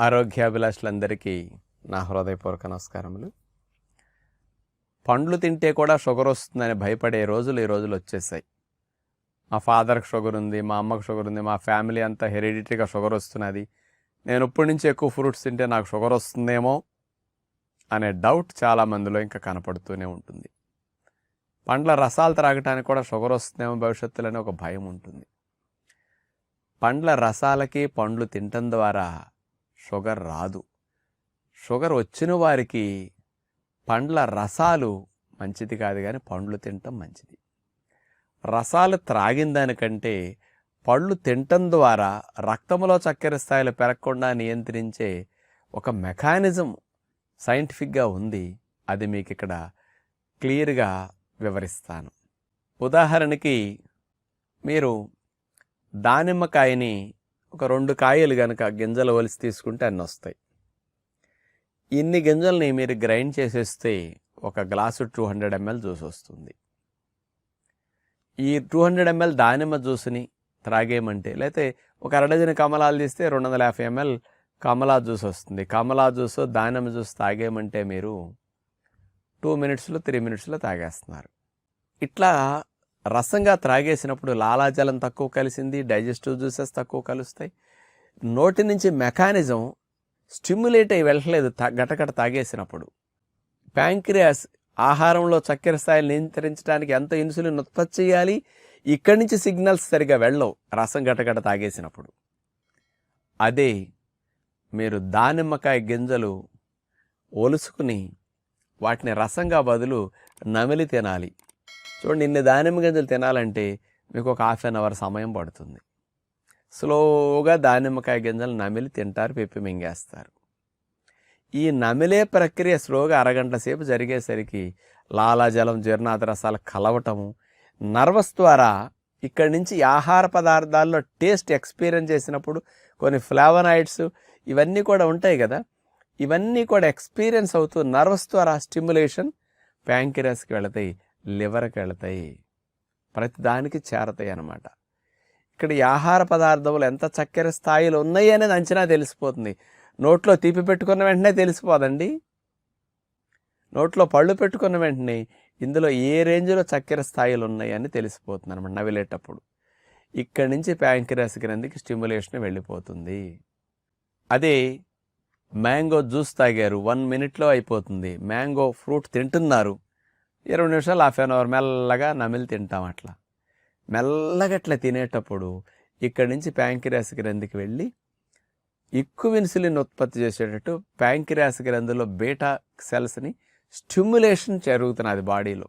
ఆరోగ్యాభిలాషులందరికీ నా హృదయపూర్వక నమస్కారములు. పండ్లు తింటే కూడా షుగర్ వస్తుందని భయపడే రోజులు ఈ రోజులు వచ్చేసాయి. మా ఫాదర్కి షుగర్ ఉంది మా అమ్మకు షుగర్ ఉంది మా ఫ్యామిలీ అంతా హెరిడిటరీగా షుగర్ వస్తున్నది. నేను ఇప్పటి నుంచి ఎక్కువ ఫ్రూట్స్ తింటే నాకు షుగర్ వస్తుందేమో అనే డౌట్ చాలా మందిలో ఇంకా కనపడుతూనే ఉంటుంది. పండ్ల రసాలు త్రాగటానికి కూడా షుగర్ వస్తుందేమో భవిష్యత్తులోనే ఒక భయం ఉంటుంది. పండ్ల రసాలకి పండ్లు తినటం ద్వారా షుగర్ రాదు. షుగర్ వచ్చిన వారికి పండ్ల రసాలు మంచిది కాదు కానీ పండ్లు తినటం మంచిది. రసాలు త్రాగిన దానికంటే పళ్ళు తినటం ద్వారా రక్తంలో చక్కెర స్థాయిలు పెరగకుండా నియంత్రించే ఒక మెకానిజం సైంటిఫిక్గా ఉంది. అది మీకు ఇక్కడ క్లియర్గా వివరిస్తాను. ఉదాహరణకి మీరు దానిమ్మకాయని ఒక రెండు కాయలు కనుక గింజలు వలిసి తీసుకుంటే అన్నీ వస్తాయి. ఇన్ని గింజల్ని మీరు గ్రైండ్ చేసేస్తే ఒక glass two hundred ML juice వస్తుంది. ఈ టూ హండ్రెడ్ ఎంఎల్ దానిమ్మ జ్యూస్ని త్రాగేయమంటే లేకపోతే ఒక అరడజన కమలాలు తీస్తే రెండు వందల యాభై ఎంఎల్ కమలా జ్యూస్ వస్తుంది. కమలా జ్యూస్ దానిమ్మ జ్యూస్ తాగేయమంటే మీరు టూ మినిట్స్లో త్రీ మినిట్స్లో తాగేస్తున్నారు. ఇట్లా రసంగా త్రాగేసినప్పుడు లాలాజలం తక్కువ కలిసింది డైజెస్టివ్ జ్యూసెస్ తక్కువ కలుస్తాయి. నోటి నుంచి మెకానిజం స్టిమ్యులేట్ అయ్యి వెళ్ళలేదు గటగట తాగేసినప్పుడు. ప్యాంక్రియాస్ ఆహారంలో చక్కెర స్థాయిని నియంత్రించడానికి ఎంత ఇన్సులిన్ ఉత్పత్తి చేయాలి ఇక్కడి నుంచి సిగ్నల్స్ సరిగా వెళ్ళవు రసం గటగట తాగేసినప్పుడు. అదే మీరు దానిమ్మకాయ గింజలు ఒలుసుకుని వాటిని రసంగా బదులు నమిలి తినాలి. చూడండి ఇన్ని దానిమ్మ గింజలు తినాలంటే మీకు ఒక హాఫ్ అన్ అవర్ సమయం పడుతుంది. స్లోగా దానిమ్మకాయ గింజలు నమిలి తింటారు పెప్పి మింగేస్తారు. ఈ నమిలే ప్రక్రియ స్లోగా అరగంట సేపు జరిగేసరికి లాలాజలం జీర్ణాద రసాలు కలవటము నర్వస్ ద్వారా ఇక్కడి నుంచి ఆహార పదార్థాల్లో టేస్ట్ ఎక్స్పీరియన్స్ చేసినప్పుడు కొన్ని ఫ్లావనాయిడ్స్ ఇవన్నీ కూడా ఉంటాయి కదా ఇవన్నీ కూడా ఎక్స్పీరియన్స్ అవుతూ నర్వస్ ద్వారా స్టిమ్యులేషన్ ప్యాంకిరస్కి వెళతాయి. లివర్కి వెళతాయి ప్రతి దానికి చేరతాయి అన్నమాట. ఇక్కడ ఈ ఆహార పదార్థములు ఎంత చక్కెర స్థాయిలో ఉన్నాయి అనేది అంచనా తెలిసిపోతుంది. నోట్లో తీపి పెట్టుకున్న వెంటనే తెలిసిపోదండి. నోట్లో పళ్ళు పెట్టుకున్న వెంటనే ఇందులో ఏ రేంజ్లో చక్కెర స్థాయిలు ఉన్నాయి అని తెలిసిపోతుంది అనమాట నవిలేటప్పుడు ఇక్కడి నుంచి ప్యాంకిరాస్ గ్రంథికి స్టిమ్యులేషన్ వెళ్ళిపోతుంది. అదే మ్యాంగో జ్యూస్ తాగారు. వన్ మినిట్లో అయిపోతుంది. మ్యాంగో ఫ్రూట్ తింటున్నారు. ఇరవై నిమిషాలు హాఫ్ అన్ అవర్ మెల్లగా నమిలి తింటాం అట్లా. మెల్లగా అట్లా తినేటప్పుడు ఇక్కడి నుంచి ప్యాంకిరాస్ గ్రంథికి వెళ్ళి ఎక్కువ ఇన్సులిన్ ఉత్పత్తి చేసేటట్టు ప్యాంకిరాస్ గ్రంథిలో బీటా సెల్స్ని స్టిమ్యులేషన్ జరుగుతున్నది బాడీలో.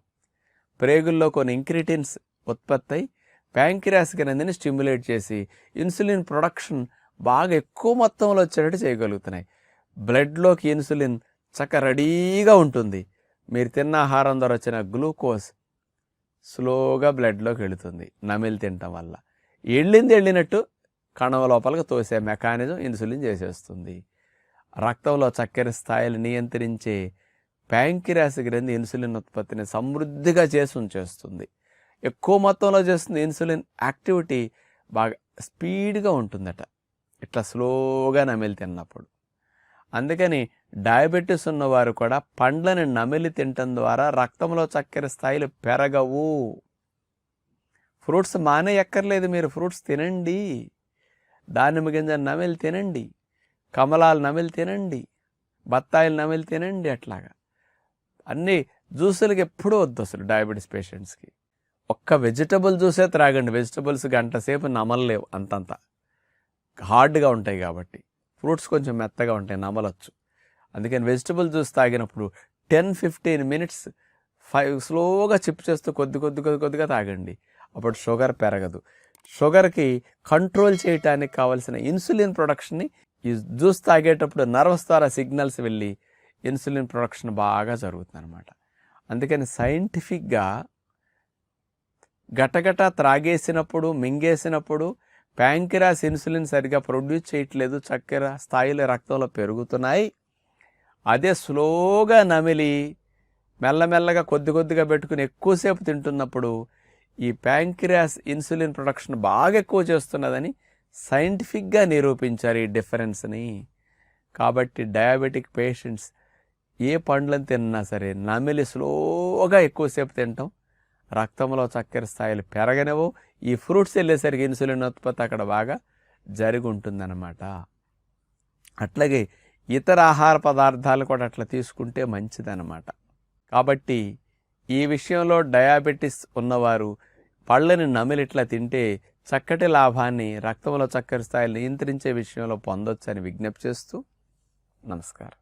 ప్రేగుల్లో కొన్ని ఇంక్రిటిన్స్ ఉత్పత్తి అయి ప్యాంకిరాస్ గ్రంథిని స్టిమ్యులేట్ చేసి ఇన్సులిన్ ప్రొడక్షన్ బాగా ఎక్కువ మొత్తంలో వచ్చేటట్టు చేయగలుగుతున్నాయి. బ్లడ్లోకి ఇన్సులిన్ చక్క రెడీగా ఉంటుంది. మీరు తిన్న ఆహారం ద్వారా వచ్చిన గ్లూకోజ్ స్లోగా బ్లడ్లోకి వెళుతుంది నమిలి తినటం వల్ల. వెళ్ళింది వెళ్ళినట్టు కణం లోపలికి తోసే మెకానిజం ఇన్సులిన్ చేసేస్తుంది. రక్తంలో చక్కెర స్థాయిలు నియంత్రించే ప్యాంకిరాస్ గ్రంథి ఇన్సులిన్ ఉత్పత్తిని సమృద్ధిగా చేసి ఉంచేస్తుంది. ఎక్కువ మొత్తంలో చేస్తుంది ఇన్సులిన్ యాక్టివిటీ బాగా స్పీడ్గా ఉంటుందట. ఇట్లా స్లోగా నమిలి తిన్నప్పుడు. అందుకని డయాబెటీస్ ఉన్నవారు కూడా పండ్లని నమిలి తినటం ద్వారా రక్తంలో చక్కెర స్థాయిలు పెరగవు. ఫ్రూట్స్ మానే ఎక్కర్లేదు మీరు ఫ్రూట్స్ తినండి. దానిమ్మ గింజ నమిలి తినండి. కమలాలు నమిలి తినండి. బత్తాయిలు నమిలి తినండి అట్లాగా. అన్ని జ్యూసులకి ఎప్పుడూ వద్దు అసలు డయాబెటీస్ పేషెంట్స్కి. ఒక్క వెజిటబుల్ జ్యూసే త్రాగండి. వెజిటబుల్స్ గంట సేపు నమలలేవు అంతంత. హార్డ్గా ఉంటాయి కాబట్టి. ఫ్రూట్స్ కొంచెం మెత్తగా ఉంటాయి నమలొచ్చు. అందుకని వెజిటబుల్ జ్యూస్ తాగినప్పుడు టెన్ ఫిఫ్టీన్ మినిట్స్ ఫైవ్ స్లోగా చిప్ చేస్తూ కొద్ది కొద్ది కొద్ది కొద్దిగా తాగండి. అప్పుడు షుగర్ పెరగదు. షుగర్కి కంట్రోల్ చేయడానికి కావాల్సిన ఇన్సులిన్ ప్రొడక్షన్ని ఈ జ్యూస్ తాగేటప్పుడు నర్వస్ ద్వారా సిగ్నల్స్ వెళ్ళి ఇన్సులిన్ ప్రొడక్షన్ బాగా జరుగుతుంది అనమాట అందుకని సైంటిఫిక్గా గటగట త్రాగేసినప్పుడు మింగేసినప్పుడు ప్యాంకిరాస్ ఇన్సులిన్ సరిగా ప్రొడ్యూస్ చేయట్లేదు. చక్కెర స్థాయిలు రక్తంలో పెరుగుతున్నాయి. అదే స్లోగా నమిలి మెల్లమెల్లగా కొద్ది కొద్దిగా పెట్టుకుని ఎక్కువసేపు తింటున్నప్పుడు ఈ ప్యాంక్రియాస్ ఇన్సులిన్ ప్రొడక్షన్ బాగా ఎక్కువ చేస్తున్నదని సైంటిఫిక్గా నిరూపించారు ఈ డిఫరెన్స్ని. కాబట్టి డయాబెటిక్ పేషెంట్స్ ఏ పండ్లను తిన్నా సరే నమిలి స్లోగా ఎక్కువసేపు తింటాం. రక్తంలో చక్కెర స్థాయిలు పెరగనివో ఈ ఫ్రూట్స్ వెళ్ళేసరికి ఇన్సులిన్ ఉత్పత్తి అక్కడ బాగా జరిగి ఉంటుందన్నమాట అట్లాగే ఇతర ఆహార పదార్థాలు కూడా అట్లా తీసుకుంటే మంచిదన్నమాట. కాబట్టి ఈ విషయంలో డయాబెటిస్ ఉన్నవారు పళ్ళని నమిలిట్లా తింటే చక్కటి లాభాన్ని రక్తంలో చక్కెర స్థాయిని నియంత్రించే విషయంలో పొందొచ్చని విజ్ఞప్తి చేస్తూ నమస్కారం.